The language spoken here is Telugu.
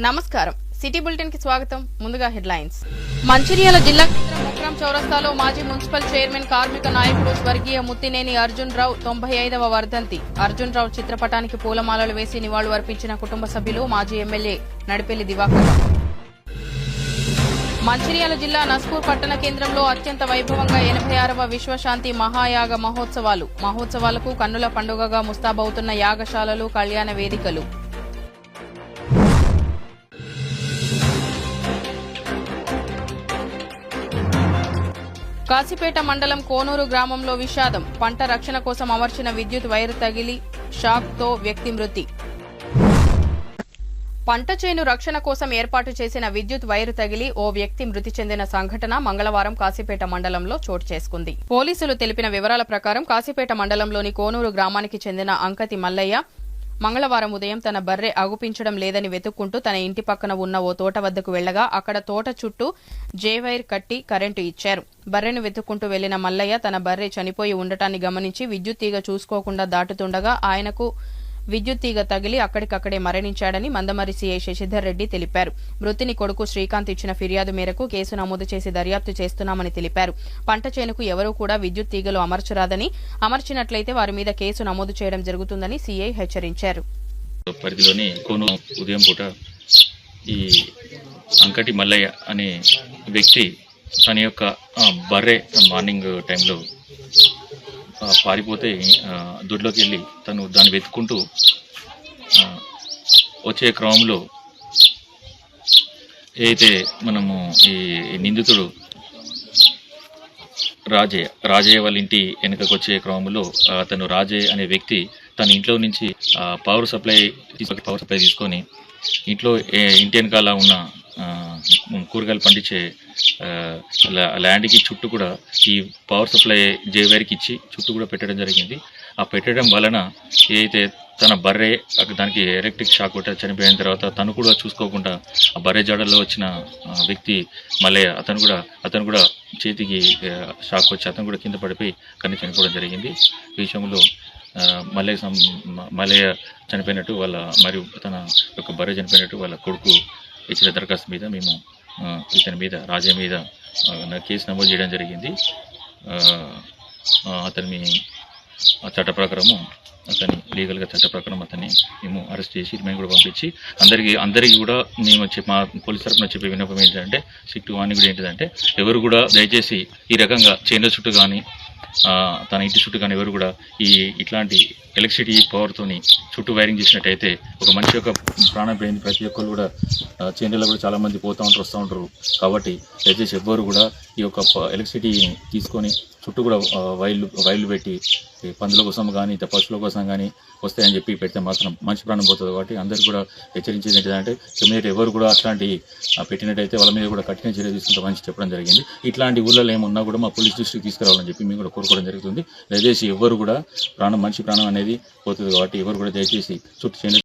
నమస్కారం. సిటీ బులెటిన్కి స్వాగతం. ముందుగా హెడ్లైన్స్. మంచిర్యాల జిల్లా కేంద్రం చౌరస్తాలో మాజీ మున్సిపల్ చైర్మన్ కార్మిక నాయకుడు స్వర్గీయ ముత్తినేని అర్జున్ రావు తొంభై ఐదవ వర్ధంతి. అర్జున్ రావు చిత్రపటానికి పూలమాలలు వేసి నివాళులు అర్పించిన కుటుంబ సభ్యులు మాజీ ఎమ్మెల్యే నడిపెల్లి దివాకర్. మంచిర్యాల జిల్లా నస్పూర్ పట్టణ కేంద్రంలో అత్యంత వైభవంగా ఎనభై ఆరవ విశ్వశాంతి మహాయాగ మహోత్సవాలు. మహోత్సవాలకు కన్నుల పండుగగా ముస్తాబవుతున్న యాగశాలలు కళ్యాణ వేదికలు. కాశీపేట మండలం కోనూరు గ్రామంలో విషాదం. పంట రక్షణ కోసం అమర్చిన విద్యుత్ వైరు తగిలి షాక్తో వ్యక్తి మృతి. పంట చేను రక్షణ కోసం ఏర్పాటు చేసిన విద్యుత్ వైరు తగిలి ఓ వ్యక్తి మృతి చెందిన సంఘటన మంగళవారం కాశీపేట మండలంలో చోటు చేసుకుంది. పోలీసులు తెలిపిన వివరాల ప్రకారం కాశీపేట మండలంలోని కోనూరు గ్రామానికి చెందిన అంకతి మల్లయ్య మంగళవారం ఉదయం తన బర్రె అగుపించడం లేదని వెతుక్కుంటూ తన ఇంటి పక్కన ఉన్న ఓ తోట వద్దకు వెళ్ళగా అక్కడ తోట చుట్టూ జేవైర్ కట్టి కరెంటు ఇచ్చారు. బర్రెను వెతుక్కుంటూ వెళ్ళిన మల్లయ్య తన బర్రె చనిపోయి ఉండటాన్ని గమనించి విద్యుత్ తీగ చూసుకోకుండా దాటుతుండగా ఆయనకు విద్యుత్ తీగ తగిలి అక్కడికక్కడే మరణించాడని మందమరి సీఐ శశిధర్ రెడ్డి తెలిపారు. మృతిని కొడుకు శ్రీకాంత్ ఇచ్చిన ఫిర్యాదు మేరకు కేసు నమోదు చేసి దర్యాప్తు చేస్తున్నామని తెలిపారు. పంట చేనుకు ఎవరూ కూడా విద్యుత్ తీగలు అమర్చరాదని అమర్చినట్లయితే వారి మీద కేసు నమోదు చేయడం జరుగుతుందని సీఐ హెచ్చరించారు. పరిధిలోని కోను ఉదయం పూట ఈ అంకటి మల్లయ్య అనే వ్యక్తి తన యొక్క బర్రె మార్నింగ్ టైంలో పారిపోతే దొడ్లోకి వెళ్ళి తను దాన్ని వెతుక్కుంటూ వచ్చే క్రమంలో ఏదైతే మనము ఈ నిందితుడు రాజయ్య రాజయ్య వాళ్ళ ఇంటి వెనుకకు వచ్చే క్రమంలో తను రాజే రాజయ్య అనే వ్యక్తి తన ఇంట్లో నుంచి పవర్ సప్లై తీసుకొని పవర్ సప్లై తీసుకొని ఇంట్లో ఇంటి వెనకాల ఉన్న కూరగాయలు పండించే లా- ల్యాండ్కి చుట్టూ కూడా ఈ పవర్ సప్లై జేవేరికి ఇచ్చి చుట్టూ కూడా పెట్టడం జరిగింది. ఆ పెట్టడం వలన ఏదైతే తన బర్రె దానికి ఎలక్ట్రిక్ షాక్ కొట్ట చనిపోయిన తర్వాత తను కూడా చూసుకోకుండా ఆ బర్రె జాడల్లో వచ్చిన వ్యక్తి మళ్ళీ అతను కూడా అతను కూడా చేతికి షాక్ వచ్చి అతను కూడా కింద పడిపోయి కన్ను చనిపోవడం జరిగింది. ఈ విషయంలో మలయ సం- మ- చనిపోయినట్టు వాళ్ళ మరియు తన యొక్క బర్రె చనిపోయినట్టు వాళ్ళ కొడుకు ఇచ్చిన దరఖాస్తు మీద మేము ఇతని మీద రాజా మీద కేసు నమోదు చేయడం జరిగింది. అతని చట్ట ప్రకారము అతని లీగల్గా చట్ట ప్రకారం అతన్ని మేము అరెస్ట్ చేసి మేము కూడా పంపించి అందరికీ అందరికీ కూడా మేము చెప్పి మా పోలీస్ తరఫున చెప్పే విన్నపం ఏంటంటే సిట్టు అని కూడా ఏంటిదంటే ఎవరు కూడా దయచేసి ఈ రకంగా చేనుల చుట్టూ కానీ తన ఇంటి చుట్టూ కానీ ఎవరు కూడా ఈ ఇట్లాంటి ఎలక్ట్రిసిటీ పవర్తోని చుట్టూ వైరింగ్ చేసినట్టయితే ఒక మనిషి యొక్క ప్రాణం పోయింది. ప్రతి ఒక్కరు కూడా ఆ, చేనులలో కూడా చాలా మంది పోతూ ఉంటారు వస్తూ ఉంటారు. కాబట్టి దయచేసి ఎవ్వరు కూడా ఈ యొక్క ఎలక్ట్రిసిటీని తీసుకొని చుట్టూ కూడా వైళ్ళు వైర్లు వైర్లు పెట్టి పందుల కోసం కానీ ఇతర పశువుల కోసం కానీ వస్తాయని చెప్పి పెడితే మాత్రం మంచి ప్రాణం పోతుంది కాబట్టి అందరికీ కూడా హెచ్చరించేది ఏంటంటే ఇమీడియట్ ఎవరు కూడా అట్లాంటి పెట్టినట్టయితే వాళ్ళ మీద కూడా కఠిన చర్య తీసుకుంటామని చెప్పడం జరిగింది. ఇట్లాంటి ఊళ్ళలో ఏమున్నా కూడా మా పోలీస్ దృష్టికి తీసుకురావాలని చెప్పి మేము కూడా కోరుకోవడం జరుగుతుంది. దయచేసి ఎవరు కూడా ప్రాణం మనిషి ప్రాణం అనేది పోతుంది కాబట్టి ఎవరు కూడా దయచేసి చుట్టూ చేయలేదు